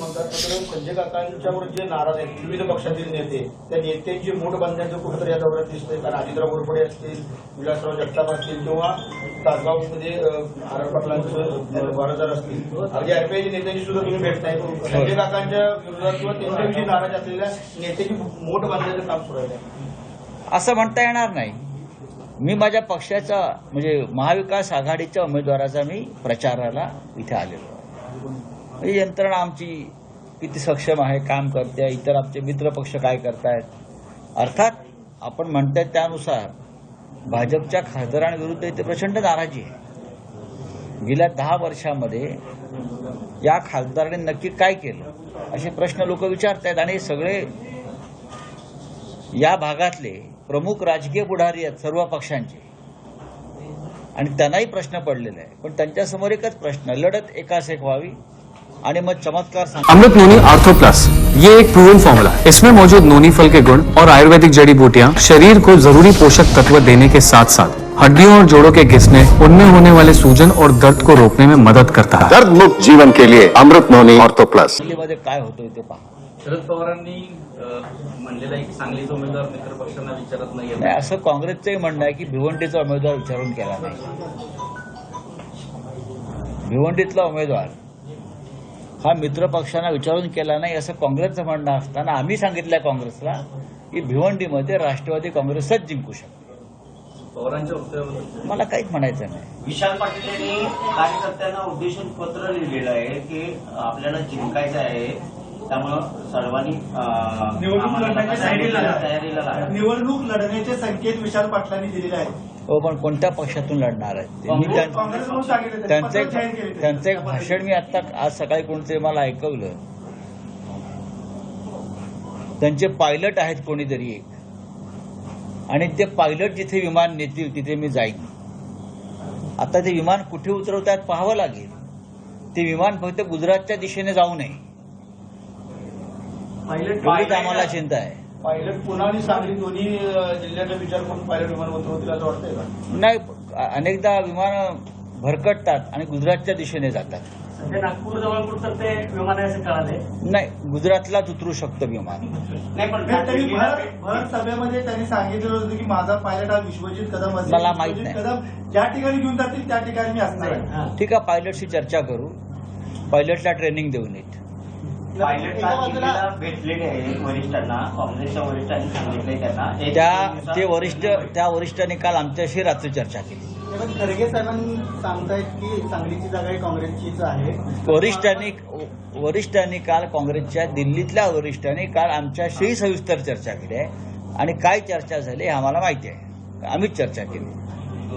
मतदारपत्र संजय काकांच्यावर जे नाराज आहेत विविध पक्षातील नेते त्या नेत्यांची मोठ बांधण्याचं कुठेतरी या दौऱ्यात दिसतंय. कारण अजितराव घोरपडे असतील विलासराव जगताप असतील किंवा तासगावमध्ये आर पाटलांचं वारसदार असतील. अगदी आरपीआयच्या नेत्यांची सुद्धा तुम्ही भेटताय. संजय काकांच्या विरोधात किंवा त्यांच्याविषयी नाराज असलेल्या नेत्याची मोठ बांधण्याचं काम सुरू आहे. असं म्हणता येणार नाही. मी माझ्या पक्षाचा म्हणजे महाविकास आघाडीच्या उमेदवाराचा मी प्रचाराला इथे आलेलो आहे. ही यंत्रणा आमची किती सक्षम आहे काम करते इतर आमचे मित्र पक्ष काय करतायत? अर्थात आपण म्हणतात त्यानुसार भाजपच्या खासदारांविरुद्ध इथे प्रचंड नाराजी आहे. गेल्या दहा वर्षामध्ये या खासदाराने नक्की काय केलं? असे प्रश्न लोक विचारतायत आणि सगळे या भागातले प्रमुख राजकीय पुढारी आहेत सर्व पक्षांचे. आणि त्यांनाही प्रश्न पडलेला आहे पण त्यांच्यासमोर एकच प्रश्न लढत एकास एक व्हावी? आणि मग चमत्कार सांग अमृत नोनी आर्थो प्लस ये एक प्रूवन फॉर्मूला है। इसमें मौजूद नोनी फल के गुण और आयुर्वेदिक जड़ी बूटियाँ शरीर को जरूरी पोषक तत्व देने के साथ साथ हड्डियों और जोड़ों के घिसने उनमें होने वाले सूजन और दर्द को रोकने में मदद करता है। दर्द मुक्त जीवन के लिए अमृत नोनी ऑर्थो प्लस दिल्लीमध्ये काय होतंय ते पहा. शरद पवारांनी म्हणलेलं आहे की सांगलीचा उमेदवार मित्र पक्षांना विचारत नाहीये. नाही असं काँग्रेसचंही म्हणणं आहे की भिवंडीचा उमेदवार विचारून केला नाही. भिवंडीतला उमेदवार हा मित्र पक्षांना विचारून केला नाही असं काँग्रेसचं म्हणणं असताना आम्ही सांगितलंय काँग्रेसला की भिवंडीमध्ये राष्ट्रवादी काँग्रेसच जिंकू शकते. पवारांच्या मला काहीच म्हणायचं नाही. विशाल पाटील यांनी कार्यकर्त्यांना उद्देशून पत्र लिहिलेलं आहे की आपल्याला जिंकायचं आहे त्यामुळं सर्वांनी निवडणूक लढण्याच्या तयारीला. निवडणूक लढण्याचे संकेत विशाल पाटलांनी दिलेले आहेत. हो पण कोणत्या पक्षातून लढणार आहेत त्यांचं एक केले त्यांचं एक भाषण मी आता आज सकाळी कोणतरी मला ऐकवलं. त्यांचे पायलट आहेत कोणीतरी एक. आणि ते पायलट जिथे विमान नेतील तिथे मी जाईन. आता ते विमान कुठे उतरवतात पाहावं लागेल. ते विमान फक्त गुजरातच्या दिशेने जाऊ नये. एवढीच आम्हाला चिंता आहे. पायलट पुन्हा आणि सांगली दोन्ही जिल्ह्याचा विचार करून पायलट विमान उतरवतील असं वाटतंय का? नाही अनेकदा विमान भरकटतात आणि गुजरातच्या दिशेने जातात. नागपूर जवळ कुठं ते विमान आहे असं कळालंय. नाही गुजरातलाच उतरू शकतं विमान. नाही पण नाही, तरी भर भर सभेमध्ये त्यांनी सांगितलं होतं की माझा पायलट हा विश्वजित कदम असेल. मला माहीत विश्वजित नाही. कदम ज्या ठिकाणी घेऊन जातील त्या ठिकाणी मी असणार आहे. ठीक आहे पायलटशी चर्चा करू. पायलटला ट्रेनिंग देऊन येत भेटलेले आहे वरिष्ठांना काँग्रेसच्या वरिष्ठांनी सांगितलंय त्यांना. एक त्या दिवसात- ते वरिष्ठ त्या वरिष्ठांनी काल आमच्याशी रात्री चर्चा केली. खरगे साहेबांनी सांगतायत की सांगलीची जागा ही काँग्रेसचीच आहे. वरिष्ठांनी वरिष्ठांनी काल काँग्रेसच्या दिल्लीतल्या वरिष्ठांनी काल आमच्याशी सविस्तर चर्चा केली आहे. आणि काय चर्चा झाली हे आम्हाला माहिती आहे. आम्हीच चर्चा केली.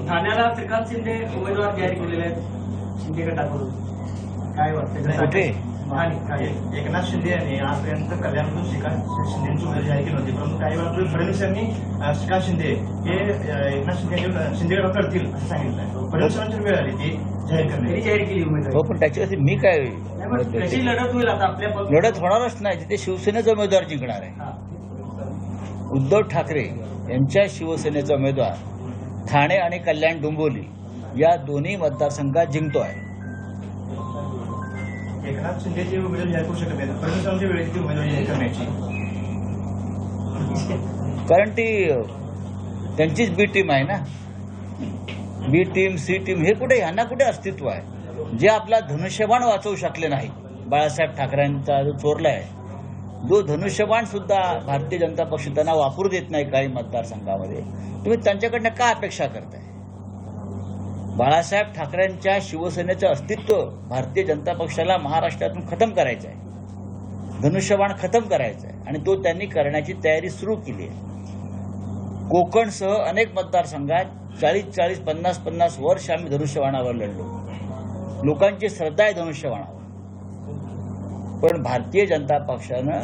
ठाण्याला श्रीकांत शिंदे उमेदवार जाहीर केलेले आहेत. शिंदे गटाकडून. काय वाटतं कुठे? ठाणे. एकनाथ शिंदे यांनी आजपर्यंत कल्याणमधून श्रीकांत शिंदेची उमेदवारी जाहीर केली होती. परंतु काही वेळापूर्वी फडणवीस यांनी श्रीकांत शिंदे हे एकनाथ शिंदे यांचे शिंदे गट करतील असं सांगितलं फडणवीसांची वेळ आली ती जाहीर करण्याची. जाहीर केली उमेदवारी. हो पण त्याच्यावरती मी काय कशी लढत होईल आता आपल्या लढत होणारच नाही तिथे शिवसेनेचा उमेदवार जिंकणार आहे. हा. उद्धव ठाकरे यांच्या शिवसेनेचा उमेदवार ठाणे आणि कल्याण डोंबिवली या दोन्ही मतदारसंघात जिंकतो आहे एकनाथ शिंदेची उमेदवारी जाहीर करू शकत नाही फडणवीसांची वेळेची उमेदवारी जाहीर करण्याची. कारण ती त्यांचीच बी टीम आहे ना. बी टीम सी टीम हे कुठे ह्यांना कुठे अस्तित्व आहे? जे आपला धनुष्यबाण वाचवू शकले नाही. बाळासाहेब ठाकरेंचा जो चोरला आहे जो धनुष्यबाण सुद्धा भारतीय जनता पक्ष त्यांना वापरू देत नाही काही मतदारसंघामध्ये. तुम्ही त्यांच्याकडनं का अपेक्षा करताय? बाळासाहेब ठाकरेंच्या शिवसेनेचं अस्तित्व भारतीय जनता पक्षाला महाराष्ट्रातून खतम करायचं आहे. धनुष्यबाण खतम करायचं आहे. आणि तो त्यांनी करण्याची तयारी सुरू केली आहे. कोकणसह अनेक मतदारसंघात चाळीस चाळीस पन्नास पन्नास वर्ष आम्ही धनुष्यबाणावर लढलो. लोकांची श्रद्धा आहे धनुष्यबाणावर. पण भारतीय जनता पक्षानं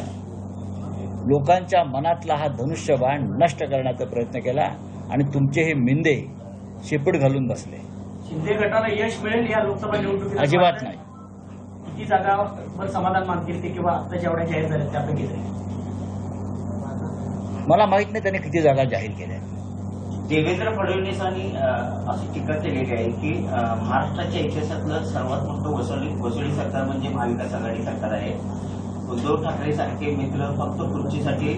लोकांच्या मनातला हा धनुष्यबाण नष्ट करण्याचा प्रयत्न केला आणि तुमचे हे मिंदे शेपूट घालून बसले. शिंदे गटाला यश मिळेल या लोकसभा निवडणुकीत अजिबात? नाही. किती जागावर समाधान मानतील ते किंवा आता जेवढ्या जाहीर झाल्या त्यापैकी तरी मला माहीत नाही त्यांनी किती जागा जाहीर केल्या. देवेंद्र फडणवीसांनी अशी टीका केलेली आहे की महाराष्ट्राच्या इतिहासातलं सर्वात मोठं वसुली वसुली सरकार म्हणजे महाविकास आघाडी सरकार आहे. उद्धव ठाकरे सारखे मित्र फक्त खुर्चीसाठी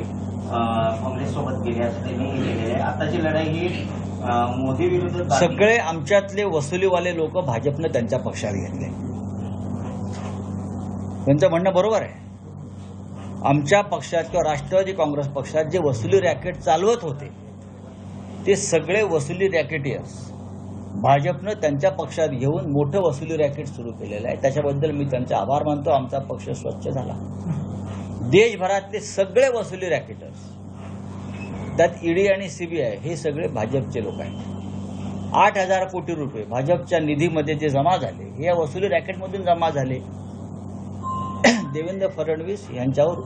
काँग्रेस सोबत गेले असं त्यांनी लिहिलेलं आहे आताची लढाई ही मोदी विरुद्ध सगळे आमच्यातले वसुलीवाले लोक भाजपनं त्यांच्या पक्षात घेतले. त्यांचं म्हणणं बरोबर आहे. आमच्या पक्षात किंवा राष्ट्रवादी काँग्रेस पक्षात जे वसुली रॅकेट चालवत होते ते सगळे वसुली रॅकेटियर्स भाजपनं त्यांच्या पक्षात घेऊन मोठं वसुली रॅकेट सुरू केलेलं आहे. त्याच्याबद्दल मी त्यांचा आभार मानतो. आमचा पक्ष स्वच्छ झाला. देशभरातले सगळे वसुली रॅकेटर्स त्यात ईडी आणि सीबीआय हे सगळे भाजपचे लोक आहेत. आठ हजार कोटी रुपये भाजपच्या निधीमध्ये जे जमा झाले हे या वसुली रॅकेटमधून जमा झाले. देवेंद्र फडणवीस यांच्यावर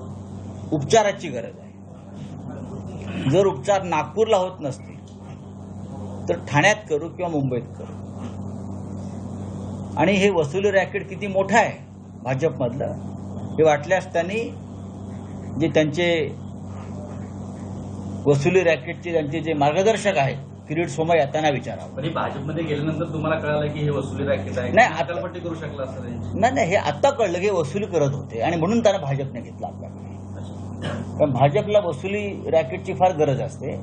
उपचाराची गरज आहे. जर उपचार नागपूरला होत नसतील तर ठाण्यात करू किंवा मुंबईत करू. आणि हे वसुली रॅकेट किती मोठं आहे भाजपमधलं हे वाटल्यास त्यांनी जे त्यांचे वसुली रॅकेटचे त्यांचे जे मार्गदर्शक आहेत किरीट सोमय्या त्यांना विचारावं. पण भाजपमध्ये गेल्यानंतर तुम्हाला कळालं की हे वसुली रॅकेट आहे? नाही, आता- करू शकला असं नाही नाही हे आता कळलं की वसुली करत होते आणि म्हणून त्यांना भाजपने घेतलं आपल्याकडे कारण भाजपला वसुली रॅकेटची फार गरज असते.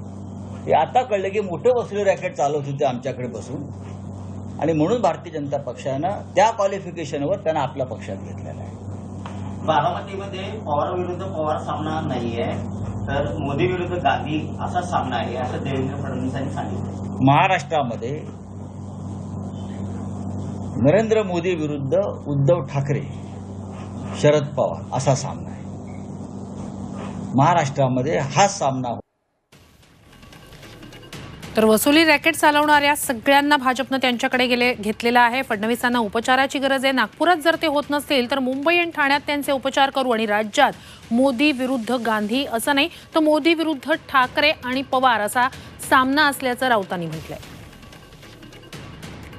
ते आता कळलं की मोठं वसुली रॅकेट चालवत होते आमच्याकडे बसून. आणि म्हणून भारतीय जनता पक्षानं त्या क्वालिफिकेशनवर त्यांना आपल्या पक्षात घेतलेलं आहे. बारामतीमध्ये पवार विरुद्ध पवार सामना नाहीये. तर मोदी विरुद्ध गांधी असा सामना आहे असं देवेंद्र फडणवीसांनी सांगितलं महाराष्ट्रामध्ये नरेंद्र मोदी विरुद्ध उद्धव ठाकरे शरद पवार असा सामना आहे. महाराष्ट्रामध्ये हाच सामना तर वसुली रॅकेट चालवणाऱ्या सगळ्यांना भाजपनं त्यांच्याकडे गेले घेतलेलं आहे. फडणवीसांना उपचाराची गरज आहे. नागपुरात जर ते होत नसतील तर मुंबई आणि ठाण्यात त्यांचे उपचार करू आणि राज्यात मोदी विरुद्ध गांधी असं नाही तर मोदी विरुद्ध ठाकरे आणि पवार असा सामना असल्याचं राऊतांनी म्हटलंय.